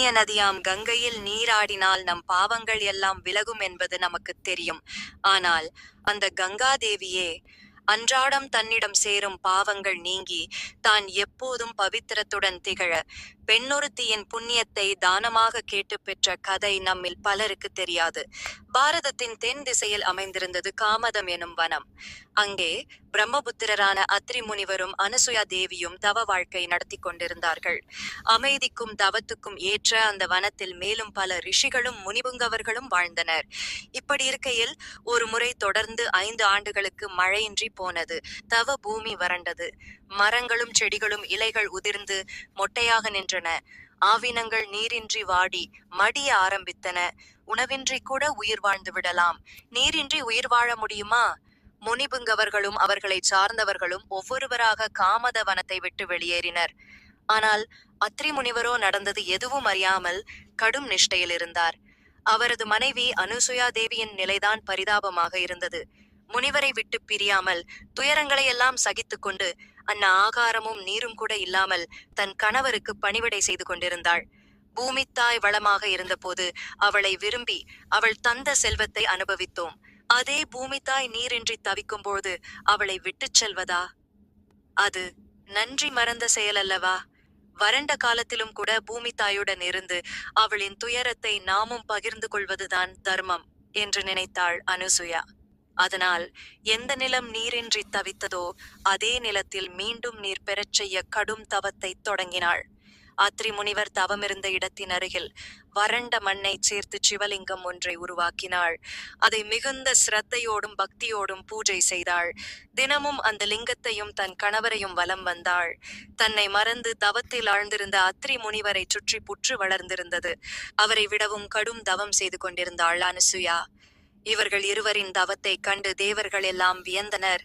புண்ணிய நதியாம் கங்கையில் நீராடினால் நம் பாவங்கள் எல்லாம் விலகும் என்பது நமக்கு தெரியும். ஆனால் அந்த கங்காதேவியே அன்றாடம் தன்னிடம் சேரும் பாவங்கள் நீங்கி தான் எப்போதும் பவித்திரத்துடன் திகழ பெண்ணொருத்தியின் புண்ணியத்தை தானமாக கேட்டு பெற்ற கதை நம்மில் பலருக்கு தெரியாது. பாரதத்தின் தென் திசையில் அமைந்திருந்தது காமதம் எனும் வனம். அங்கே பிரம்மபுத்திரரான அத்ரி முனிவரும் அனசுயா தேவியும் தவ வாழ்க்கை நடத்தி கொண்டிருந்தார்கள். அமைதிக்கும் தவத்துக்கும் ஏற்ற அந்த வனத்தில் மேலும் பல ரிஷிகளும் முனிபுங்கவர்களும் வாழ்ந்தனர். இப்படி இருக்கையில் ஒரு முறை தொடர்ந்து ஐந்து ஆண்டுகளுக்கு மழையின்றி போனது. தவ பூமி வறண்டது. மரங்களும் செடிகளும் இலைகள் உதிர்ந்து மொட்டையாக நின்றன. ஆவினங்கள் நீரின்றி வாடி மடிய ஆரம்பித்தன. உணவின்றி கூட உயிர் வாழ்ந்து விடலாம். நீரின்றி உயிர் வாழ முடியுமா? முனிபுங்கவர்களும் அவர்களை சார்ந்தவர்களும் ஒவ்வொருவராக காமத வனத்தை விட்டு வெளியேறினர். ஆனால் அத்ரி முனிவரோ நடந்தது எதுவும் அறியாமல் கடும் நிஷ்டையில் இருந்தார். அவரது மனைவி அனுசுயா தேவியின் நிலைதான் பரிதாபமாக இருந்தது. முனிவரை விட்டு பிரியாமல் துயரங்களை எல்லாம் சகித்துக் கொண்டு அன்ன ஆகாரமும் நீரும் கூட இல்லாமல் தன் கணவருக்கு பணிவிடை செய்து கொண்டிருந்தாள். பூமித்தாய் வளமாக இருந்தபோது அவளை விரும்பி அவள் தந்த செல்வத்தை அனுபவித்தோம். அதே பூமித்தாய் நீரின்றி தவிக்கும்போது அவளை விட்டுச் செல்வதா? அது நன்றி மறந்த செயல் அல்லவா வறண்ட காலத்திலும் கூட பூமி தாயுடன் இருந்து அவளின் துயரத்தை நாமும் பகிர்ந்து கொள்வதுதான் தர்மம் என்று நினைத்தாள் அனுசுயா. அதனால் எந்த நிலம் நீரின்றி தவித்ததோ அதே நிலத்தில் மீண்டும் நீர் பெறச் செய்ய கடும் தவத்தை தொடங்கினாள். அத்ரி முனிவர் தவமிருந்த இடத்தின் அருகில் வறண்ட மண்ணை சேர்த்து சிவலிங்கம் ஒன்றை உருவாக்கினாள். அதை மிகுந்த சிரத்தையோடும் பக்தியோடும் பூஜை செய்தாள். தினமும் அந்த லிங்கத்தையும் தன் கணவரையும் வலம் வந்தாள். தன்னை மறந்து தவத்தில் ஆழ்ந்திருந்த அத்ரி முனிவரை சுற்றி புற்று வளர்ந்திருந்தது. அவரை விடவும் கடும் தவம் செய்து கொண்டிருந்தாள் அனுசுயா. இவர்கள் இருவரின் தவத்தை கண்டு தேவர்கள் எல்லாம் வியந்தனர்.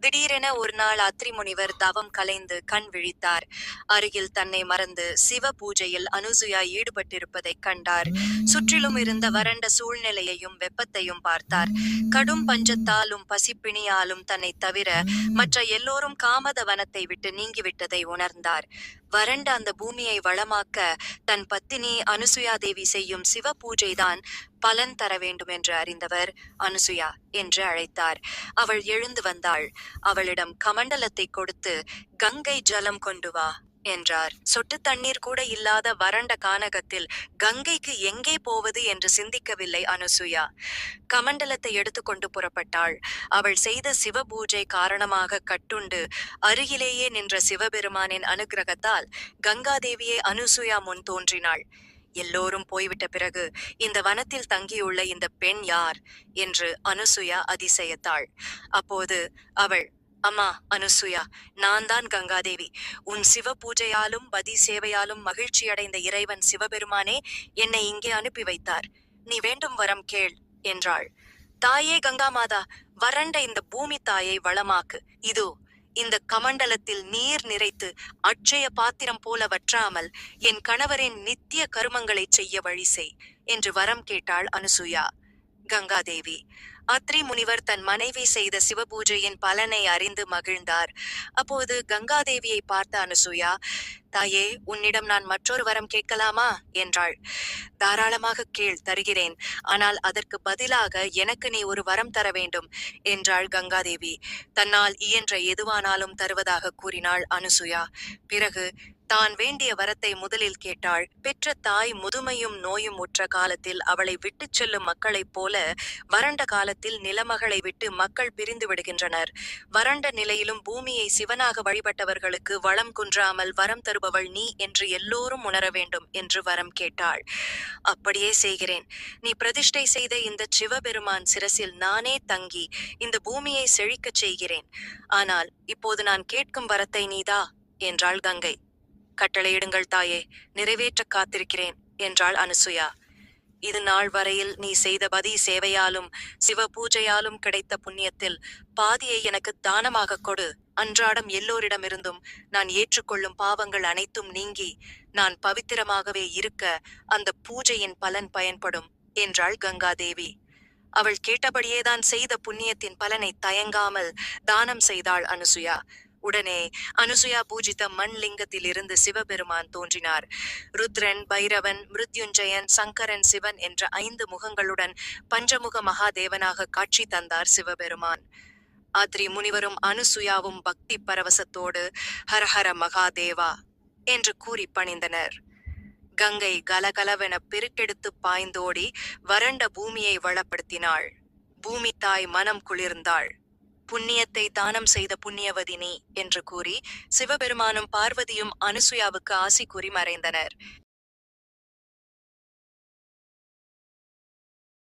திடீரென ஒரு நாள் அத்ரி முனிவர் தவம் கலைந்து கண் விழித்தார். அருகில் தன்னை மறந்து சிவ பூஜையில் அனுசுயா ஈடுபட்டிருப்பதைக் கண்டார். சுற்றிலும் இருந்த வறண்ட சூழ்நிலையையும் வெப்பத்தையும் பார்த்தார். கடும் பஞ்சத்தாலும் பசிப்பிணியாலும் தன்னை தவிர மற்ற எல்லோரும் காமத வனத்தை விட்டு நீங்கிவிட்டதை உணர்ந்தார். வறண்ட அந்த பூமியை வளமாக்க தன் பத்தினி அனுசுயா தேவி செய்யும் சிவ பூஜைதான் பலன் தர வேண்டும் என்று அறிந்தவர் அனுசுயா என்று அழைத்தார். அவள் எழுந்து வந்தாள். அவளிடம் கமண்டலத்தை கொடுத்து கங்கை ஜலம் கொண்டு வா என்றார். சொட்டு தண்ணீர் கூட இல்லாத வறண்ட கானகத்தில் கங்கைக்கு எங்கே போவது என்று சிந்திக்கவில்லை அனுசுயா. கமண்டலத்தை எடுத்துக்கொண்டு புறப்பட்டாள். அவள் செய்த சிவபூஜை காரணமாக கட்டுண்டு அருகிலேயே நின்ற சிவபெருமானின் அனுக்கிரகத்தால் கங்காதேவியே அனுசுயா முன் தோன்றினாள். எல்லோரும் போய்விட்ட பிறகு இந்த வனத்தில் தங்கியுள்ள இந்த பெண் யார்? என்று அனுசுயா அதிசயத்தாள். அப்போது அவள் அம்மா அனுசுயா நான் தான் கங்காதேவி. உன் சிவ பூஜையாலும் பதி சேவையாலும் மகிழ்ச்சியடைந்த இறைவன் சிவபெருமானே என்னை இங்கே அனுப்பி வைத்தார். நீ வேண்டும் வரம் கேள் என்றாள். தாயே கங்கா மாதா வறண்ட இந்த பூமி தாயை வளமாக்கு. இதோ இந்த கமண்டலத்தில் நீர் நிறைத்து அட்சய பாத்திரம் போல வற்றாமல் என் கணவரின் நித்திய கருமங்களைச் செய்ய வழி செய் என்று வரம் கேட்டாள் அனுசுயா. கங்காதேவி. அத்ரி முனிவர் தன் மனைவி செய்த சிவபூஜையின் பலனை அறிந்து மகிழ்ந்தார். அப்போது கங்காதேவியை பார்த்த அனுசுயா தாயே உன்னிடம் நான் மற்றொரு வரம் கேட்கலாமா? என்றாள். தாராளமாக கேள் தருகிறேன். ஆனால் அதற்கு பதிலாக எனக்கு நீ ஒரு வரம் தர வேண்டும் என்றாள் கங்காதேவி. தன்னால் இயன்ற எதுவானாலும் தருவதாக கூறினாள் அனுசுயா. பிறகு தான் வேண்டிய வரத்தை முதலில் கேட்டாள். பெற்ற தாய் முதுமையும் நோயும் உற்ற காலத்தில் அவளை விட்டுச் செல்லும் மக்களைப் போல வறண்ட காலத்தில் நிலமகளை விட்டு மக்கள் பிரிந்து விடுகின்றனர். வறண்ட நிலையிலும் பூமியை சிவனாக வழிபட்டவர்களுக்கு வளம் குன்றாமல் வரம் தருபவள் நீ என்று எல்லோரும் உணர வேண்டும் என்று வரம் கேட்டாள். அப்படியே செய்கிறேன். நீ பிரதிஷ்டை செய்த இந்த சிவபெருமான் சிரசில் நானே தங்கி இந்த பூமியை செழிக்கச் செய்கிறேன். ஆனால் இப்போது நான் கேட்கும் வரத்தை நீதா என்றாள் கங்கை. கட்டளையிடுங்கள் தாயே நிறைவேற்ற காத்திருக்கிறேன் என்றாள் அனுசுயா. இது நாள் வரையில் நீ செய்த பதி சேவையாலும் சிவ பூஜையாலும் கிடைத்த புண்ணியத்தில் பாதியை எனக்கு தானமாக கொடு. அன்றாடம் எல்லோரிடமிருந்தும் நான் ஏற்றுக்கொள்ளும் பாவங்கள் அனைத்தும் நீங்கி நான் பவித்திரமாகவே இருக்க அந்த பூஜையின் பலன் பயன்படும் என்றாள் கங்காதேவி. அவள் கேட்டபடியேதான் செய்த புண்ணியத்தின் பலனை தயங்காமல் தானம் செய்தாள் அனுசுயா. உடனே அனுசுயா பூஜித்த மண் லிங்கத்திலிருந்து சிவபெருமான் தோன்றினார். ருத்ரன் பைரவன் மிருத்யுஞ்சயன் சங்கரன் சிவன் என்ற ஐந்து முகங்களுடன் பஞ்சமுக மகாதேவனாக காட்சி தந்தார் சிவபெருமான். ஆத்ரி முனிவரும் அனுசுயாவும் பக்தி பரவசத்தோடு ஹரஹர மகாதேவா என்று கூறி பணிந்தனர். கங்கை கலகலவென பெருக்கெடுத்து பாய்ந்தோடி வறண்ட பூமியை வளப்படுத்தினாள். பூமி தாய் மனம் குளிர்ந்தாள். புண்ணியத்தை தானம் செய்த புண்ணியவதி நீ என்று கூறி சிவபெருமானும் பார்வதியும் அனுசுயாவுக்கு ஆசி கூறி மறைந்தனர்.